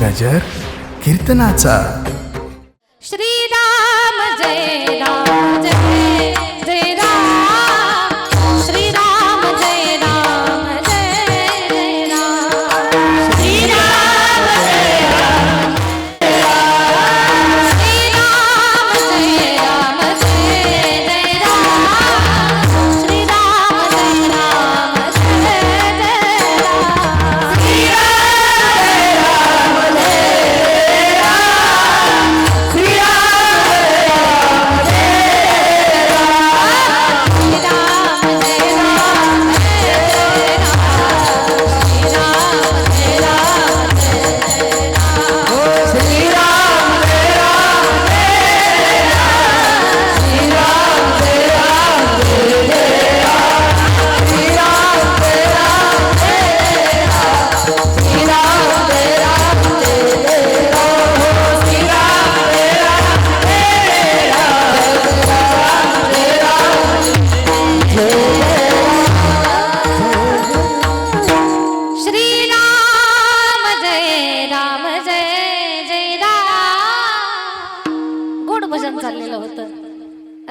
गजर कीर्तनाचा. श्रीराम जय राम जय.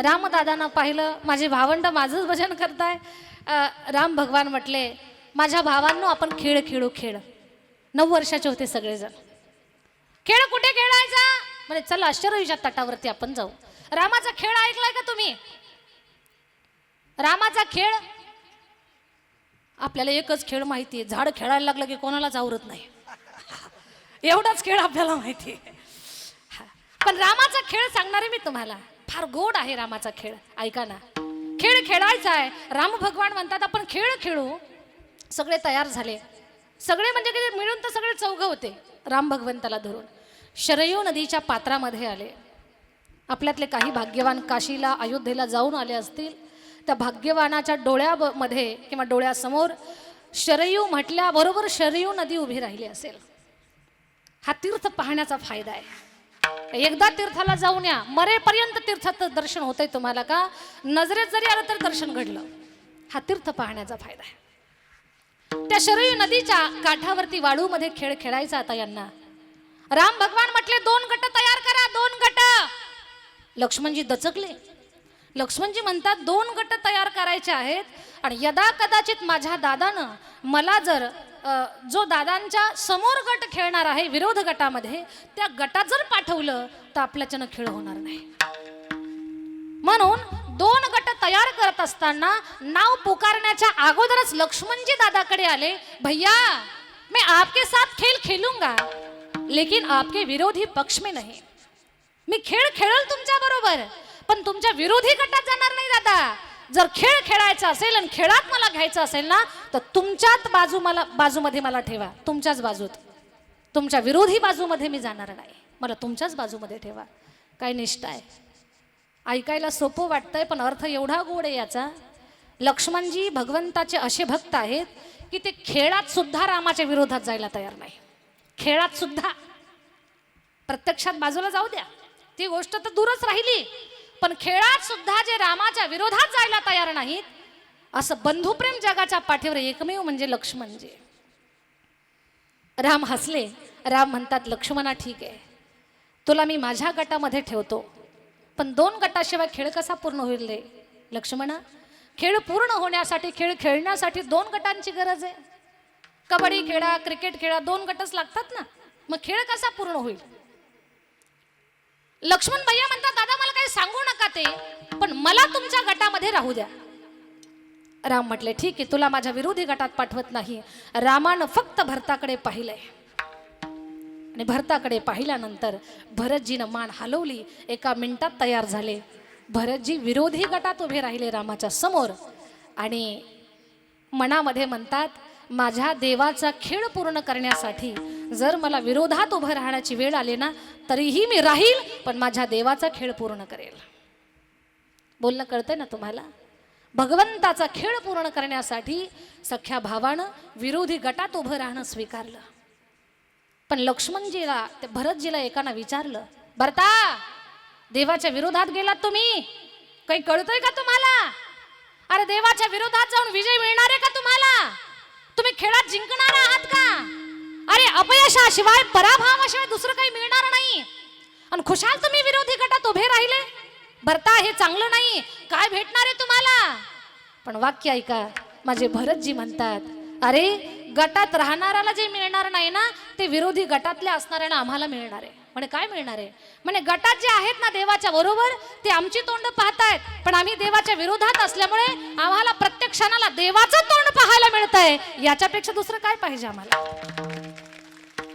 रामदादांना पाहिलं माझे भावंड माझंच भजन करताय. राम भगवान म्हटले माझ्या भावांनो आपण खेळ खेळू खेळ. नऊ वर्षाचे होते सगळेजण. खेळ कुठे खेळायचा? म्हणजे चला अश्चर्यच्या तटावरती आपण जाऊ. रामाचा खेळ ऐकलाय का तुम्ही? रामाचा खेळ? आपल्याला एकच खेळ माहिती आहे. झाड खेळायला लागलं की कोणालाच आवरत नाही. एवढाच खेळ आपल्याला माहिती आहे. हा. पण रामाचा खेळ सांगणार आहे मी तुम्हाला. फार गोड आहे रामाचा खेळ. ऐका ना. खेळ खेळायचा आहे. राम भगवान म्हणतात आपण खेळ खेळू. सगळे तयार झाले. सगळे म्हणजे किती? मिळून तर सगळे चौघ होते राम भगवंताला धरून. शरयू नदीच्या पात्रामध्ये आले. आपल्यातले काही भाग्यवान काशीला अयोध्येला जाऊन आले असतील त्या भाग्यवानाच्या डोळ्यामध्ये किंवा डोळ्यासमोर शरयू म्हटल्याबरोबर शरयू नदी उभी राहिली असेल. हा तीर्थ पाहण्याचा फायदा आहे. एकदा तीर्थाला जाऊन या. मरेपर्यंत तीर्थाचं दर्शन होतंय तुम्हाला का? नजरेत जरी आलं तर दर्शन घडलं. हा तीर्थ पाहण्याचा फायदा आहे. त्या शरयू नदीच्या काठावरती वाळूमध्ये खेळ खेळायचा आता यांना. राम भगवान म्हटले दोन गट तयार करा दोन गट. लक्ष्मणजी दचकले. लक्ष्मणजी म्हणतात दोन गट तयार करायचे आहेत आणि यदा कदाचित माझ्या दादानं मला जर जो दादांच्या समोर गट खेळणार आहे विरोध गटामध्ये त्या गटात जर पाठवलं तर आपल्याच्यानं खेळ होणार नाही. म्हणून दोन गट तयार करत असताना नाव पुकारण्याच्या अगोदरच लक्ष्मणजी दादाकडे आले भैया मैं आपके साथ खेल खेलूंगा लेकिन आपके विरोधी पक्ष में नाही. मी खेळ खेळल तुमच्या बरोबर पण तुमच्या विरोधी गटात जाणार नाही दादा. जर खेळ खेळायचा असेल आणि खेळात मला घ्यायचं असेल ना तर तुमच्याच बाजू मला बाजूमध्ये मला ठेवा. तुमच्याच बाजूत. तुमच्या विरोधी बाजूमध्ये मी जाणार नाही. मला तुमच्याच बाजूमध्ये ठेवा. काय निष्ठा आहे? ऐकायला सोपं वाटतंय पण अर्थ एवढा गोड आहे याचा. लक्ष्मणजी भगवंताचे असे भक्त आहेत की ते खेळात सुद्धा रामाच्या विरोधात जायला तयार नाही. खेळात सुद्धा. प्रत्यक्षात बाजूला जाऊ द्या. ती गोष्ट तर दूरच राहिली. पण खेळात सुद्धा जे रामाच्या विरोधात जायला तयार नाहीत असं बंधुप्रेम जगाच्या पाठीवर एकमेव म्हणजे लक्ष्मणजी राम हसले. राम म्हणतात लक्ष्मणा ठीक आहे. तुला मी माझ्या गटामध्ये ठेवतो. पण दोन गटाशिवाय खेळ कसा पूर्ण होईल रे? लक्ष्मणा खेळ पूर्ण होण्यासाठी खेळ खेळण्यासाठी दोन गटांची गरज आहे. कबड्डी खेळा क्रिकेट खेळा दोन गटच लागतात ना. मग खेळ कसा पूर्ण होईल? लक्ष्मण भैया म्हणतात दादा मला काही सांगू नका ते पण मला तुमच्या गटामध्ये राहू द्या. राम म्हटले ठीक आहे तुला माझ्या विरोधी गटात पाठवत नाही. रामानं फक्त भरताकडे पाहिलंय. आणि भरताकडे पाहिल्यानंतर भरतजीनं मान हलवली एका मिनिटात तयार झाले. भरतजी विरोधी गटात उभे राहिले रामाच्या समोर आणि मनामध्ये म्हणतात माझ्या देवाचा खेळ पूर्ण करण्यासाठी जर मला विरोधात उभं राहण्याची वेळ आली ना तरीही मी राहील पण माझ्या देवाचा खेळ पूर्ण करेल. बोलणं कळतंय ना तुम्हाला? भगवंताचा खेळ पूर्ण करण्यासाठी सख्या भावानं विरोधी गटात उभं राहणं स्वीकारलं. पण लक्ष्मणजीला ते भरतजीला एकानं विचारलं भरता देवाच्या विरोधात गेलात तुम्ही? काही कळतंय का तुम्हाला? अरे देवाच्या विरोधात जाऊन विजय मिळणार आहे का तुम्हाला? तुम्ही खेळात जिंकणार आहात का? अरे अपयशाशिवाय पराभवाशिवाय दुसरं काही मिळणार नाही. आणि खुशाल तुम्ही विरोधी गटात उभे राहिले. भरता हे चांगलं नाही. काय भेटणार आहे तुम्हाला? पण वाक्य ऐका माझे भरतजी म्हणतात अरे गटात राहणाऱ्याला जे मिळणार नाही ना ते विरोधी गटातल्या असणाऱ्यांना आम्हाला मिळणार आहे. म्हणे काय मिळणार आहे? म्हणे गटात जे आहेत ना देवाच्या बरोबर ते आमची तोंड पाहतायत. पण आम्ही देवाच्या विरोधात असल्यामुळे आम्हाला प्रत्येक क्षणाला देवाचं तोंड पाहायला मिळतंय. याच्यापेक्षा दुसरं काय पाहिजे आम्हाला?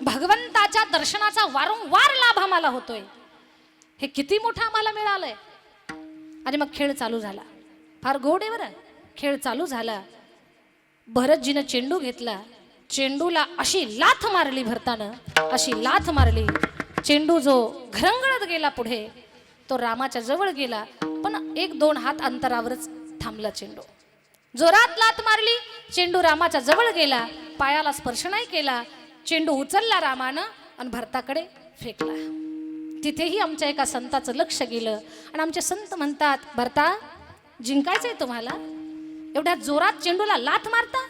भगवंताच्या दर्शनाचा वारंवार लाभ आम्हाला होतोय. हे किती मोठं आम्हाला मिळालंय. आणि मग खेळ चालू झाला. फार गोड आहे बरं. खेळ चालू झाला. भरतजीनं चेंडू घेतला. चेंडूला अशी लाथ मारली भरतानं. अशी लाथ मारली. चेंडू जो घरंगळत गेला पुढे तो रामाच्या जवळ गेला पण एक दोन हात अंतरावरच थांबला चेंडू. जोरात लात मारली चेंडू रामाच्या जवळ गेला पायाला स्पर्श नाही केला चेंडू उचलला रामानं आणि भरताकडे फेकला. तिथेही आमच्या एका संताचं लक्ष गेलं आणि आमचे संत म्हणतात भरता जिंकायचंय तुम्हाला? एवढ्या जोरात चेंडूला लाथ मारता?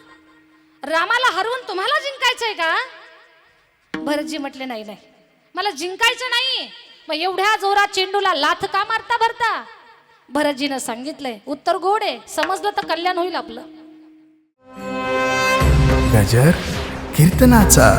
रामाला हरवून तुम्हाला जिंकायचंय का? भरतजी म्हटले नाही नाही मला जिंकायचं नाही मग एवढ्या जोरात चेंडूला लाथ का मारता भरता? भरतजीनं सांगितलंय उत्तर गोड आहे. समजलं तर कल्याण होईल आपलं. गजर कीर्तनाचा.